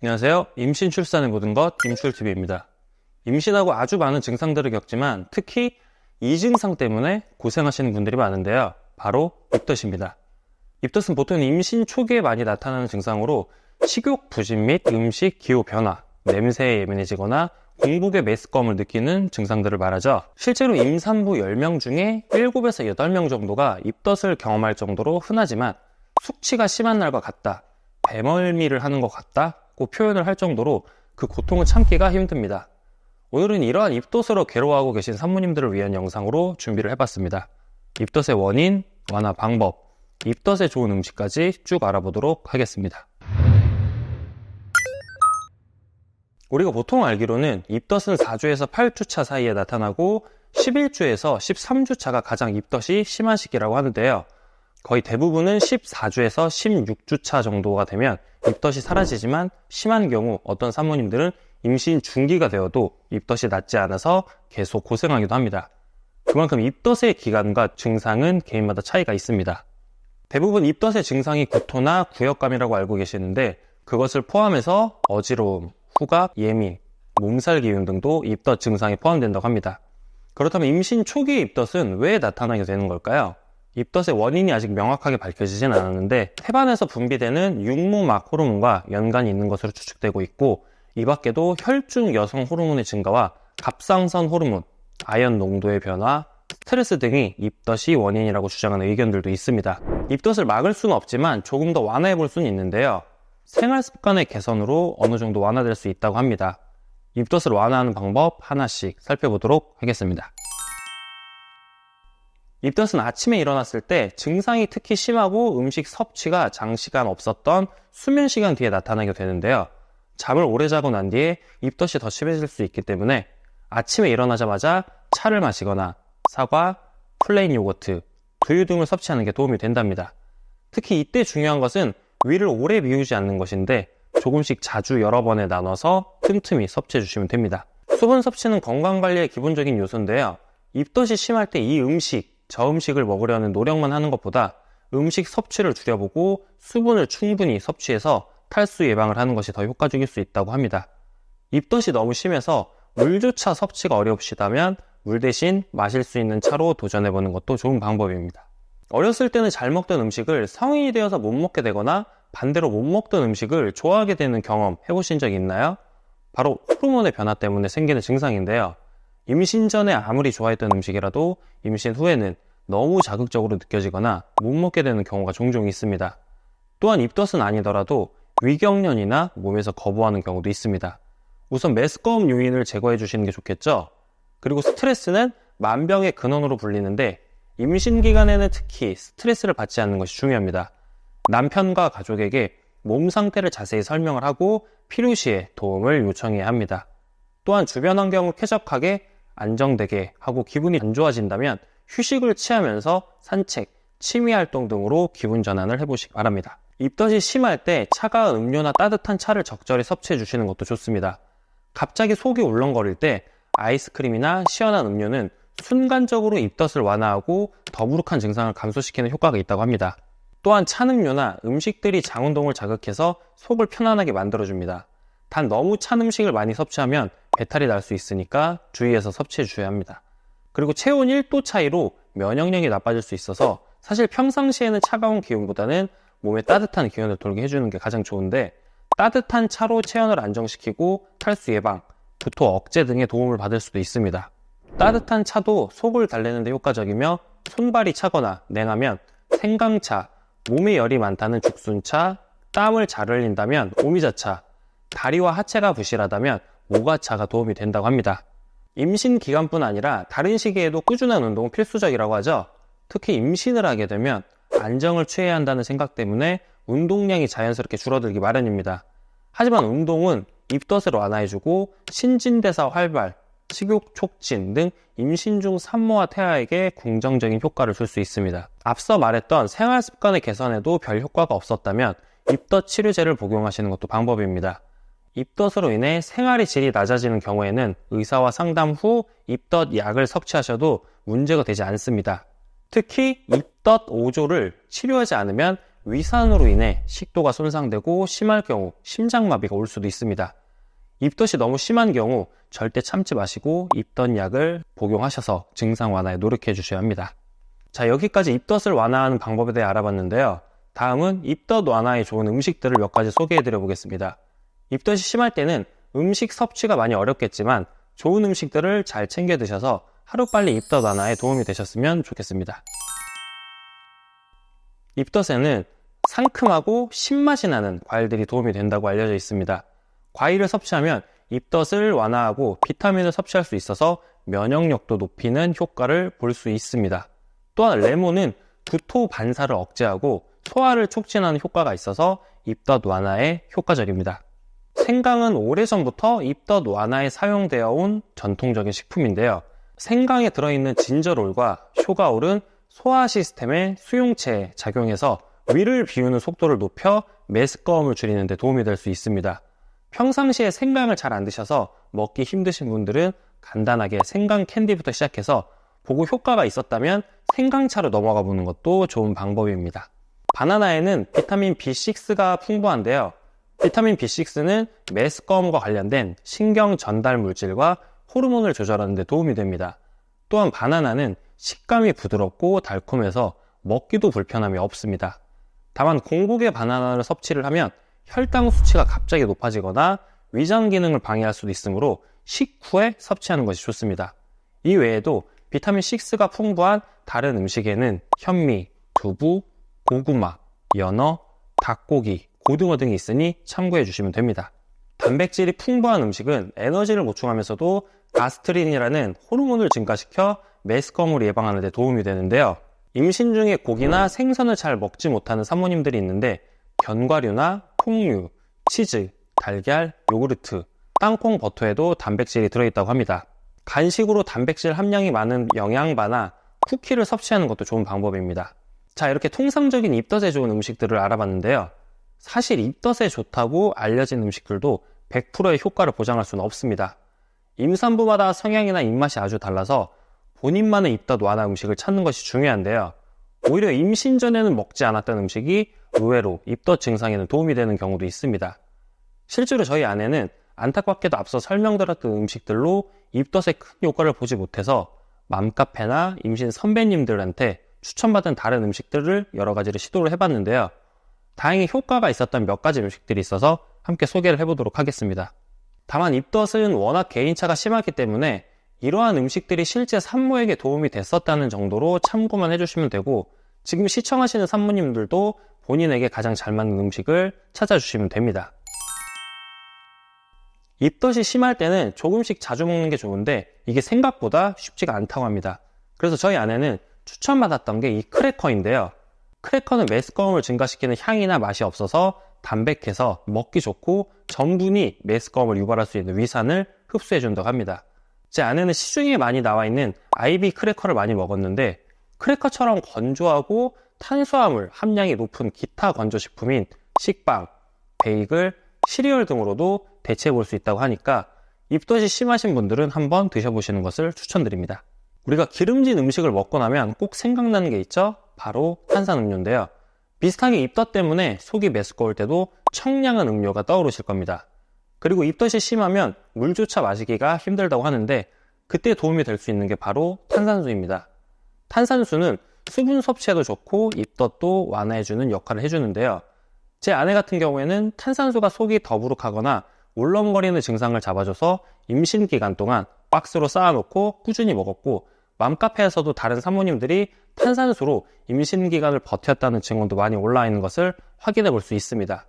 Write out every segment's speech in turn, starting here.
안녕하세요. 임신 출산의 모든 것 임출TV입니다. 임신하고 아주 많은 증상들을 겪지만 특히 이 증상 때문에 고생하시는 분들이 많은데요. 바로 입덧입니다. 입덧은 보통 임신 초기에 많이 나타나는 증상으로 식욕 부진 및 음식 기호 변화, 냄새에 예민해지거나 공복에 메스꺼움을 느끼는 증상들을 말하죠. 실제로 임산부 10명 중에 7에서 8명 정도가 입덧을 경험할 정도로 흔하지만 숙취가 심한 날과 같다, 배멀미를 하는 것 같다 고 표현을 할 정도로 그 고통을 참기가 힘듭니다. 오늘은 이러한 입덧으로 괴로워하고 계신 산모님들을 위한 영상으로 준비를 해봤습니다. 입덧의 원인, 완화 방법, 입덧에 좋은 음식까지 쭉 알아보도록 하겠습니다. 우리가 보통 알기로는 입덧은 4주에서 8주차 사이에 나타나고 11주에서 13주차가 가장 입덧이 심한 시기라고 하는데요. 거의 대부분은 14주에서 16주차 정도가 되면 입덧이 사라지지만 심한 경우 어떤 산모님들은 임신 중기가 되어도 입덧이 낫지 않아서 계속 고생하기도 합니다. 그만큼 입덧의 기간과 증상은 개인마다 차이가 있습니다. 대부분 입덧의 증상이 구토나 구역감이라고 알고 계시는데 그것을 포함해서 어지러움, 후각, 예민, 몸살 기운 등도 입덧 증상에 포함된다고 합니다. 그렇다면 임신 초기 입덧은 왜 나타나게 되는 걸까요? 입덧의 원인이 아직 명확하게 밝혀지진 않았는데 태반에서 분비되는 육모막 호르몬과 연관이 있는 것으로 추측되고 있고 이 밖에도 혈중 여성 호르몬의 증가와 갑상선 호르몬, 아연 농도의 변화, 스트레스 등이 입덧이 원인이라고 주장하는 의견들도 있습니다. 입덧을 막을 수는 없지만 조금 더 완화해 볼 수는 있는데요. 생활 습관의 개선으로 어느 정도 완화될 수 있다고 합니다. 입덧을 완화하는 방법 하나씩 살펴보도록 하겠습니다. 입덧은 아침에 일어났을 때 증상이 특히 심하고 음식 섭취가 장시간 없었던 수면 시간 뒤에 나타나게 되는데요. 잠을 오래 자고 난 뒤에 입덧이 더 심해질 수 있기 때문에 아침에 일어나자마자 차를 마시거나 사과, 플레인 요거트, 두유 등을 섭취하는 게 도움이 된답니다. 특히 이때 중요한 것은 위를 오래 비우지 않는 것인데 조금씩 자주 여러 번에 나눠서 틈틈이 섭취해 주시면 됩니다. 수분 섭취는 건강 관리의 기본적인 요소인데요. 입덧이 심할 때 이 음식, 저 음식을 먹으려는 노력만 하는 것보다 음식 섭취를 줄여보고 수분을 충분히 섭취해서 탈수 예방을 하는 것이 더 효과적일 수 있다고 합니다. 입덧이 너무 심해서 물주차 섭취가 어려우시다면 물 대신 마실 수 있는 차로 도전해보는 것도 좋은 방법입니다. 어렸을 때는 잘 먹던 음식을 성인이 되어서 못 먹게 되거나 반대로 못 먹던 음식을 좋아하게 되는 경험 해보신 적 있나요? 바로 호르몬의 변화 때문에 생기는 증상인데요. 임신 전에 아무리 좋아했던 음식이라도 임신 후에는 너무 자극적으로 느껴지거나 못 먹게 되는 경우가 종종 있습니다. 또한 입덧은 아니더라도 위경련이나 몸에서 거부하는 경우도 있습니다. 우선 메스꺼움 요인을 제거해 주시는 게 좋겠죠? 그리고 스트레스는 만병의 근원으로 불리는데 임신 기간에는 특히 스트레스를 받지 않는 것이 중요합니다. 남편과 가족에게 몸 상태를 자세히 설명을 하고 필요시에 도움을 요청해야 합니다. 또한 주변 환경을 쾌적하게 안정되게 하고 기분이 안 좋아진다면 휴식을 취하면서 산책, 취미 활동 등으로 기분 전환을 해보시기 바랍니다. 입덧이 심할 때 차가운 음료나 따뜻한 차를 적절히 섭취해 주시는 것도 좋습니다. 갑자기 속이 울렁거릴 때 아이스크림이나 시원한 음료는 순간적으로 입덧을 완화하고 더부룩한 증상을 감소시키는 효과가 있다고 합니다. 또한 찬 음료나 음식들이 장운동을 자극해서 속을 편안하게 만들어줍니다. 단 너무 찬 음식을 많이 섭취하면 배탈이 날 수 있으니까 주의해서 섭취해 주셔야 합니다. 그리고 체온 1도 차이로 면역력이 나빠질 수 있어서 사실 평상시에는 차가운 기운보다는 몸에 따뜻한 기운을 돌게 해주는 게 가장 좋은데 따뜻한 차로 체온을 안정시키고 탈수 예방, 구토 억제 등의 도움을 받을 수도 있습니다. 따뜻한 차도 속을 달래는 데 효과적이며 손발이 차거나 냉하면 생강차, 몸에 열이 많다는 죽순차, 땀을 잘 흘린다면 오미자차, 다리와 하체가 부실하다면 모가차가 도움이 된다고 합니다. 임신 기간뿐 아니라 다른 시기에도 꾸준한 운동은 필수적이라고 하죠. 특히 임신을 하게 되면 안정을 취해야 한다는 생각 때문에 운동량이 자연스럽게 줄어들기 마련입니다. 하지만 운동은 입덧을 완화해주고 신진대사 활발, 식욕 촉진 등 임신 중 산모와 태아에게 긍정적인 효과를 줄 수 있습니다. 앞서 말했던 생활 습관의 개선에도 별 효과가 없었다면 입덧 치료제를 복용하시는 것도 방법입니다. 입덧으로 인해 생활의 질이 낮아지는 경우에는 의사와 상담 후 입덧 약을 섭취하셔도 문제가 되지 않습니다. 특히 입덧 5조를 치료하지 않으면 위산으로 인해 식도가 손상되고 심할 경우 심장마비가 올 수도 있습니다. 입덧이 너무 심한 경우 절대 참지 마시고 입덧 약을 복용하셔서 증상 완화에 노력해 주셔야 합니다. 자, 여기까지 입덧을 완화하는 방법에 대해 알아봤는데요. 다음은 입덧 완화에 좋은 음식들을 몇 가지 소개해 드려 보겠습니다. 입덧이 심할 때는 음식 섭취가 많이 어렵겠지만 좋은 음식들을 잘 챙겨 드셔서 하루빨리 입덧 완화에 도움이 되셨으면 좋겠습니다. 입덧에는 상큼하고 신맛이 나는 과일들이 도움이 된다고 알려져 있습니다. 과일을 섭취하면 입덧을 완화하고 비타민을 섭취할 수 있어서 면역력도 높이는 효과를 볼 수 있습니다. 또한 레몬은 구토 반사를 억제하고 소화를 촉진하는 효과가 있어서 입덧 완화에 효과적입니다. 생강은 오래전부터 입덧 완화에 사용되어 온 전통적인 식품인데요. 생강에 들어있는 진저롤과 쇼가올은 소화 시스템의 수용체에 작용해서 위를 비우는 속도를 높여 메스꺼움을 줄이는 데 도움이 될 수 있습니다. 평상시에 생강을 잘 안 드셔서 먹기 힘드신 분들은 간단하게 생강 캔디부터 시작해서 보고 효과가 있었다면 생강차로 넘어가 보는 것도 좋은 방법입니다. 바나나에는 비타민 B6가 풍부한데요. 비타민 B6는 메스꺼움과 관련된 신경 전달 물질과 호르몬을 조절하는 데 도움이 됩니다. 또한 바나나는 식감이 부드럽고 달콤해서 먹기도 불편함이 없습니다. 다만 공복에 바나나를 섭취를 하면 혈당 수치가 갑자기 높아지거나 위장 기능을 방해할 수도 있으므로 식후에 섭취하는 것이 좋습니다. 이 외에도 비타민 6가 풍부한 다른 음식에는 현미, 두부, 고구마, 연어, 닭고기, 고등어 등이 있으니 참고해 주시면 됩니다. 단백질이 풍부한 음식은 에너지를 보충하면서도 가스트린이라는 호르몬을 증가시켜 메스꺼움을 예방하는 데 도움이 되는데요. 임신 중에 고기나 생선을 잘 먹지 못하는 사모님들이 있는데 견과류나 콩류, 치즈, 달걀, 요구르트, 땅콩 버터에도 단백질이 들어있다고 합니다. 간식으로 단백질 함량이 많은 영양바나 쿠키를 섭취하는 것도 좋은 방법입니다. 자, 이렇게 통상적인 입덧에 좋은 음식들을 알아봤는데요. 사실 입덧에 좋다고 알려진 음식들도 100%의 효과를 보장할 수는 없습니다. 임산부마다 성향이나 입맛이 아주 달라서 본인만의 입덧 완화 음식을 찾는 것이 중요한데요. 오히려 임신 전에는 먹지 않았던 음식이 의외로 입덧 증상에는 도움이 되는 경우도 있습니다. 실제로 저희 아내는 안타깝게도 앞서 설명드렸던 음식들로 입덧에 큰 효과를 보지 못해서 맘카페나 임신 선배님들한테 추천받은 다른 음식들을 여러 가지를 시도를 해봤는데요. 다행히 효과가 있었던 몇 가지 음식들이 있어서 함께 소개를 해보도록 하겠습니다. 다만 입덧은 워낙 개인차가 심하기 때문에 이러한 음식들이 실제 산모에게 도움이 됐었다는 정도로 참고만 해주시면 되고 지금 시청하시는 산모님들도 본인에게 가장 잘 맞는 음식을 찾아주시면 됩니다. 입덧이 심할 때는 조금씩 자주 먹는 게 좋은데 이게 생각보다 쉽지가 않다고 합니다. 그래서 저희 아내는 추천받았던 게 이 크래커인데요. 크래커는 메스꺼움을 증가시키는 향이나 맛이 없어서 담백해서 먹기 좋고 전분이 메스꺼움을 유발할 수 있는 위산을 흡수해 준다고 합니다. 제 아내는 시중에 많이 나와 있는 아이비 크래커를 많이 먹었는데 크래커처럼 건조하고 탄수화물 함량이 높은 기타 건조식품인 식빵, 베이글, 시리얼 등으로도 대체해 볼 수 있다고 하니까 입덧이 심하신 분들은 한번 드셔보시는 것을 추천드립니다. 우리가 기름진 음식을 먹고 나면 꼭 생각나는 게 있죠? 바로 탄산음료인데요. 비슷하게 입덧 때문에 속이 메스꺼울 때도 청량한 음료가 떠오르실 겁니다. 그리고 입덧이 심하면 물조차 마시기가 힘들다고 하는데 그때 도움이 될 수 있는 게 바로 탄산수입니다. 탄산수는 수분 섭취에도 좋고 입덧도 완화해주는 역할을 해주는데요. 제 아내 같은 경우에는 탄산수가 속이 더부룩하거나 울렁거리는 증상을 잡아줘서 임신 기간 동안 박스로 쌓아놓고 꾸준히 먹었고 맘카페에서도 다른 사모님들이 탄산수로 임신 기간을 버텼다는 증언도 많이 올라와 있는 것을 확인해 볼 수 있습니다.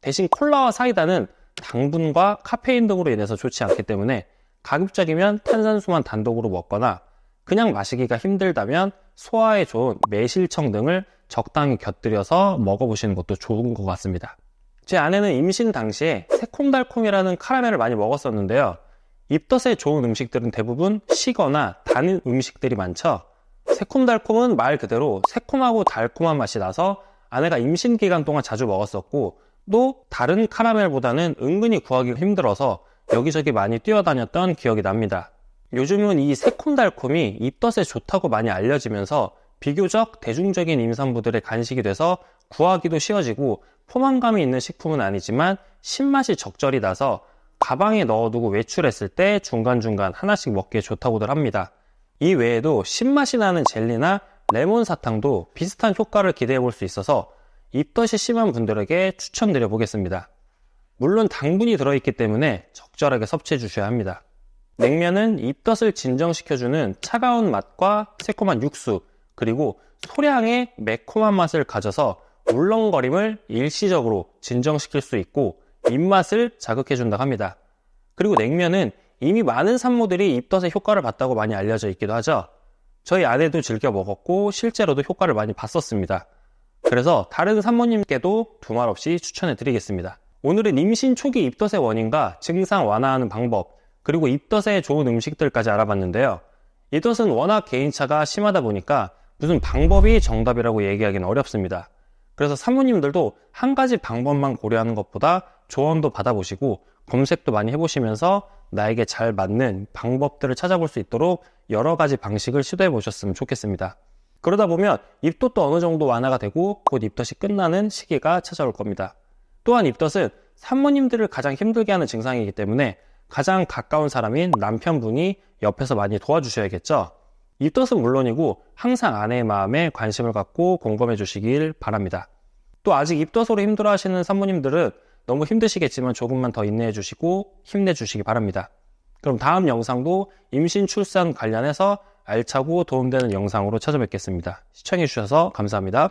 대신 콜라와 사이다는 당분과 카페인 등으로 인해서 좋지 않기 때문에 가급적이면 탄산수만 단독으로 먹거나 그냥 마시기가 힘들다면 소화에 좋은 매실청 등을 적당히 곁들여서 먹어보시는 것도 좋은 것 같습니다. 제 아내는 임신 당시에 새콤달콤이라는 카라멜을 많이 먹었었는데요. 입덧에 좋은 음식들은 대부분 시거나 단 음식들이 많죠. 새콤달콤은 말 그대로 새콤하고 달콤한 맛이 나서 아내가 임신 기간 동안 자주 먹었었고 또 다른 카라멜보다는 은근히 구하기 힘들어서 여기저기 많이 뛰어다녔던 기억이 납니다. 요즘은 이 새콤달콤이 입덧에 좋다고 많이 알려지면서 비교적 대중적인 임산부들의 간식이 돼서 구하기도 쉬워지고 포만감이 있는 식품은 아니지만 신맛이 적절히 나서 가방에 넣어두고 외출했을 때 중간중간 하나씩 먹기에 좋다고들 합니다. 이 외에도 신맛이 나는 젤리나 레몬 사탕도 비슷한 효과를 기대해 볼 수 있어서 입덧이 심한 분들에게 추천드려 보겠습니다. 물론 당분이 들어있기 때문에 적절하게 섭취해 주셔야 합니다. 냉면은 입덧을 진정시켜주는 차가운 맛과 새콤한 육수, 그리고 소량의 매콤한 맛을 가져서 울렁거림을 일시적으로 진정시킬 수 있고 입맛을 자극해준다고 합니다. 그리고 냉면은 이미 많은 산모들이 입덧의 효과를 봤다고 많이 알려져 있기도 하죠. 저희 아내도 즐겨 먹었고 실제로도 효과를 많이 봤었습니다. 그래서 다른 산모님께도 두말 없이 추천해 드리겠습니다. 오늘은 임신 초기 입덧의 원인과 증상 완화하는 방법, 그리고 입덧에 좋은 음식들까지 알아봤는데요. 입덧은 워낙 개인차가 심하다 보니까 무슨 방법이 정답이라고 얘기하기는 어렵습니다. 그래서 사모님들도 한 가지 방법만 고려하는 것보다 조언도 받아보시고 검색도 많이 해보시면서 나에게 잘 맞는 방법들을 찾아볼 수 있도록 여러 가지 방식을 시도해 보셨으면 좋겠습니다. 그러다 보면 입덧도 어느 정도 완화가 되고 곧 입덧이 끝나는 시기가 찾아올 겁니다. 또한 입덧은 산모님들을 가장 힘들게 하는 증상이기 때문에 가장 가까운 사람인 남편분이 옆에서 많이 도와주셔야겠죠. 입덧은 물론이고 항상 아내의 마음에 관심을 갖고 공감해 주시길 바랍니다. 또 아직 입덧으로 힘들어 하시는 산모님들은 너무 힘드시겠지만 조금만 더 인내해 주시고 힘내 주시기 바랍니다. 그럼 다음 영상도 임신 출산 관련해서 알차고 도움되는 영상으로 찾아뵙겠습니다. 시청해 주셔서 감사합니다.